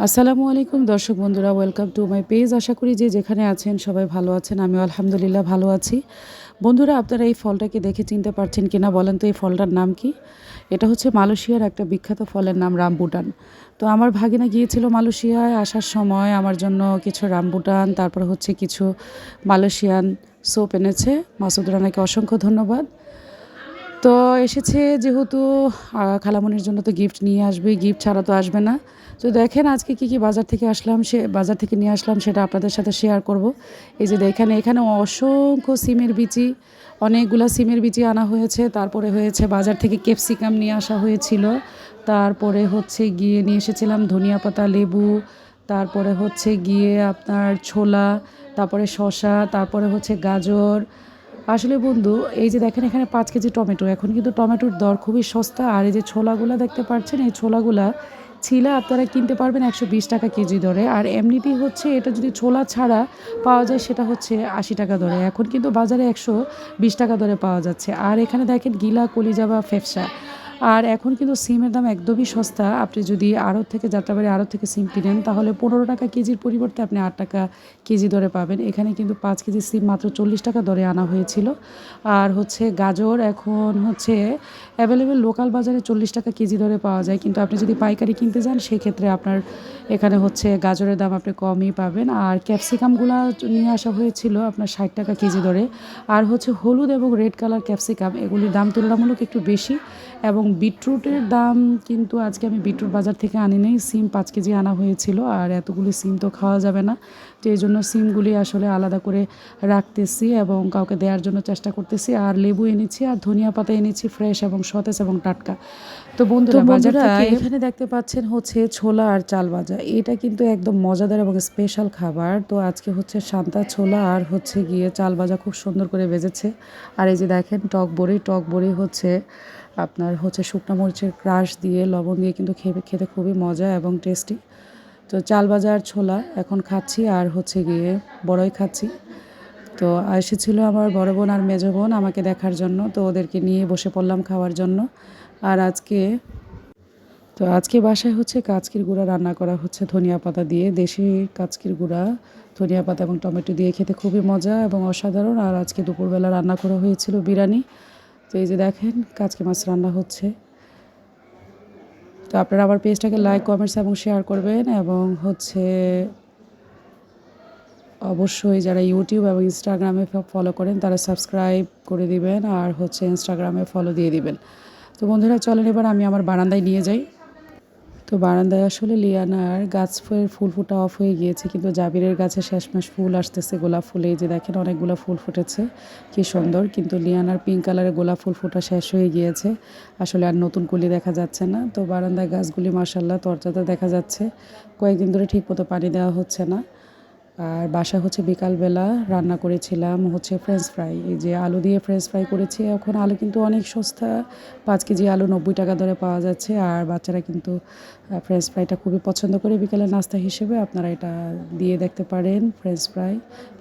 আসসালামু আলাইকুম, দর্শক বন্ধুরা ওয়েলকাম টু মাই পেজ আশা করি যে যেখানে আছেন সবাই ভালো আছেন আমি আলহামদুলিল্লাহ ভালো আছি। বন্ধুরা, আপনারা এই ফলটাকে দেখে চিনতে পারছেন কিনা বলেন তো, এই ফলটার নাম কি? এটা হচ্ছে মালয়েশিয়ার একটা বিখ্যাত ফলের নাম রামবুটান। তো আমার ভাগিনা গিয়েছিল মালয়েশিয়ায় আসার সময়, আমার জন্য কিছু রামবুটান, তারপর হচ্ছে কিছু মালয়েশিয়ান সোপ এনেছে। মাসুদ রানাকে অসংখ্য ধন্যবাদ। তো এসেছে যেহেতু আহ, খালামণির জন্য তো গিফট নিয়ে আসবে গিফট ছাড়া তো আসবে না। তো দেখেন আজকে কি কি বাজার থেকে আসলাম সে বাজার থেকে নিয়ে আসলাম সেটা আপনাদের সাথে শেয়ার করব। এই যে দেখেন এখানে অসংখ্য সিমের বিচি অনেকগুলো সিমের বিচি আনা হয়েছে। তারপরে হয়েছে বাজার থেকে ক্যাপসিকাম নিয়ে আসা হয়েছিল। তারপরে হচ্ছে গিয়ে নিয়ে এসেছিলাম ধনিয়া পাতা লেবু তারপরে হচ্ছে গিয়ে আপনার ছোলা তারপরে শসা তারপরে হচ্ছে গাজর আসলে বন্ধু, এই যে দেখেন এখানে পাঁচ কেজি টমেটো। এখন কিন্তু টমেটোর দর খুবই সস্তা, আর এই যে ছোলাগুলা দেখতে পাচ্ছেন, এই ছোলাগুলা ছিলা আপনারা কিনতে পারবেন একশো বিশ টাকা কেজি দরে। আর এমনিতেই হচ্ছে এটা যদি ছোলা ছাড়া পাওয়া যায়, সেটা হচ্ছে আশি টাকা দরে। এখন কিন্তু বাজারে একশো বিশ টাকা দরে পাওয়া যাচ্ছে। আর এখানে দেখেন গিলা, কলিজা বা ফেফসা আর এখন কিন্তু সিমের দাম একদমই সস্তা। আপনি যদি আড়ত থেকে যাত্রাবাড়ি আড়ত থেকে সিম কিনেন, তাহলে পনেরো টাকা কেজির পরিবর্তে আপনি আট টাকা কেজি দরে পাবেন। এখানে কিন্তু পাঁচ কেজি সিম মাত্র চল্লিশ টাকা দরে আনা হয়েছিল। আর হচ্ছে গাজর এখন হচ্ছে অ্যাভেলেবেল লোকাল বাজারে চল্লিশ টাকা কেজি দরে পাওয়া যায়। কিন্তু আপনি যদি পাইকারি কিনতে যান, সেক্ষেত্রে আপনার এখানে হচ্ছে গাজরের দাম আপনি কমই পাবেন। আর ক্যাপসিকামগুলো নিয়ে আসা হয়েছিল আপনার ষাট টাকা কেজি দরে। আর হচ্ছে হলুদ এবং রেড কালার ক্যাপসিকাম এগুলির দাম তুলনামূলক একটু বেশি এবং বিটরুটের দাম কিন্তু আজকে আমি বিটরুট বাজার থেকে আনি নাই সিম পাঁচ কেজি আনা হয়েছিল আর এতগুলি সিম তো খাওয়া যাবে না। তো এই জন্য সিমগুলি আসলে আলাদা করে রাখতেছি এবং কাউকে দেওয়ার জন্য চেষ্টা করতেছি। আর লেবু এনেছি আর ধনিয়া পাতা এনেছি ফ্রেশ এবং সতেজ এবং টাটকা। তো বন্ধুরা বাজারটা এখানে দেখতে পাচ্ছেন হচ্ছে ছোলা আর চাল ভাজা। এটা কিন্তু একদম মজাদার এবং স্পেশাল খাবার। তো আজকে হচ্ছে সান্তা ছোলা আর হচ্ছে গিয়ে চাল ভাজা খুব সুন্দর করে ভেজেছে। আর এই যে দেখেন টক বড়ি টক বড়ি হচ্ছে আপনার হচ্ছে শুকনো মরিচের ক্রাশ দিয়ে লবণ দিয়ে কিন্তু খেতে খেতে খুবই মজা এবং টেস্টি। তো চাল বাজার ছোলা এখন খাচ্ছি আর হচ্ছে গিয়ে বড়ই খাচ্ছি। তো এসেছিল আমার বড় বোন আর মেজো বোন আমাকে দেখার জন্য, তো ওদেরকে নিয়ে বসে পড়লাম খাওয়ার জন্য। আর আজকে, তো আজকে বাসায় হচ্ছে কাচকির গুঁড়া রান্না করা হচ্ছে ধনিয়া পাতা দিয়ে, দেশি কাচকির গুঁড়া, ধনিয়া পাতা এবং টমেটো দিয়ে খেতে খুবই মজা এবং অসাধারণ। আর আজকে দুপুরবেলা রান্না করা হয়েছিল বিরিয়ানি। তো এই যে দেখেন কাজকে মাছ রান্না হচ্ছে। তো আপনারা আমার পেজটাকে লাইক কমেন্টস এবং শেয়ার করবেন এবং হচ্ছে অবশ্যই যারা ইউটিউব এবং ইনস্টাগ্রামে ফলো করেন, তারা সাবস্ক্রাইব করে দিবেন আর হচ্ছে ইনস্টাগ্রামে ফলো দিয়ে দিবেন। তো বন্ধুরা, চলেন এবার আমি আমার বারান্দায় নিয়ে যাই। তো বারান্দায় আসলে লিয়ানার গাছ ফুল ফুটা অফ হয়ে গিয়েছে, কিন্তু জাবিরের গাছে শেষ মাস ফুল আসতেছে, গোলাপ ফুলে। যে দেখেন অনেকগুলো ফুল ফুটেছে, কি সুন্দর। কিন্তু লিয়ানার পিঙ্ক কালারের গোলাপ ফুল ফোটা শেষ হয়ে গিয়েছে। আসলে আর নতুন কুলি দেখা যাচ্ছে না। তো বারান্দায় গাছগুলি মার্শাল্লাহ তরজাতে দেখা যাচ্ছে। কয়েকদিন ধরে ঠিক মতো পানি দেওয়া হচ্ছে না। আর বাসা হচ্ছে বিকালবেলা রান্না করেছিলাম হচ্ছে ফ্রেঞ্চ ফ্রাই এই যে আলু দিয়ে ফ্রেঞ্চ ফ্রাই করেছি, এখন আলু কিন্তু অনেক সস্তা, পাঁচ কেজি আলু নব্বই টাকা দরে পাওয়া যাচ্ছে। আর বাচ্চারা কিন্তু ফ্রেঞ্চ ফ্রাইটা খুবই পছন্দ করে। বিকেলে নাস্তা হিসেবে আপনারা এটা দিয়ে দেখতে পারেন ফ্রেঞ্চ ফ্রাই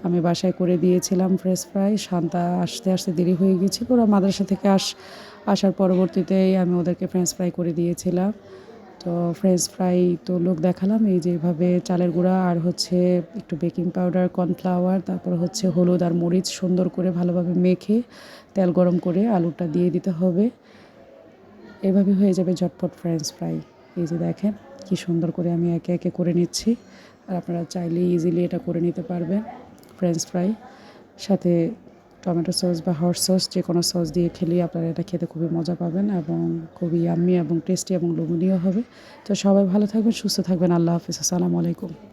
আমি বাসায় করে দিয়েছিলাম ফ্রেঞ্চ ফ্রাই শান্তা আসতে আসতে দেরি হয়ে গিয়েছিল। ওরা মাদ্রাসা থেকে আস, আসার পরবর্তীতেই আমি ওদেরকে ফ্রেঞ্চ ফ্রাই করে দিয়েছিলাম। তো ফ্রেঞ্চ ফ্রাই তো লোক দেখালাম, এই যেভাবে চালের গুঁড়া আর হচ্ছে একটু বেকিং পাউডার কর্নফ্লাওয়ার তারপর হচ্ছে হলুদ আর মরিচ সুন্দর করে ভালোভাবে মেখে তেল গরম করে আলুটা দিয়ে দিতে হবে। এভাবে হয়ে যাবে ঝটপট ফ্রেঞ্চ ফ্রাই এই যে দেখেন কি সুন্দর করে আমি একে একে করে নিচ্ছি, আর আপনারা চাইলে ইজিলি এটা করে নিতে পারবেন ফ্রেঞ্চ ফ্রাই সাথে টমেটো সস বা হট সস, যে কোনো সস দিয়ে খেলেই আপনারা এটা খেতে খুবই মজা পাবেন এবং খুবই আম্মি এবং টেস্টি এবং লোভনীয় হবে। তো সবাই ভালো থাকবেন, সুস্থ থাকবেন। আল্লাহ হাফিজ। আসসালামু আলাইকুম।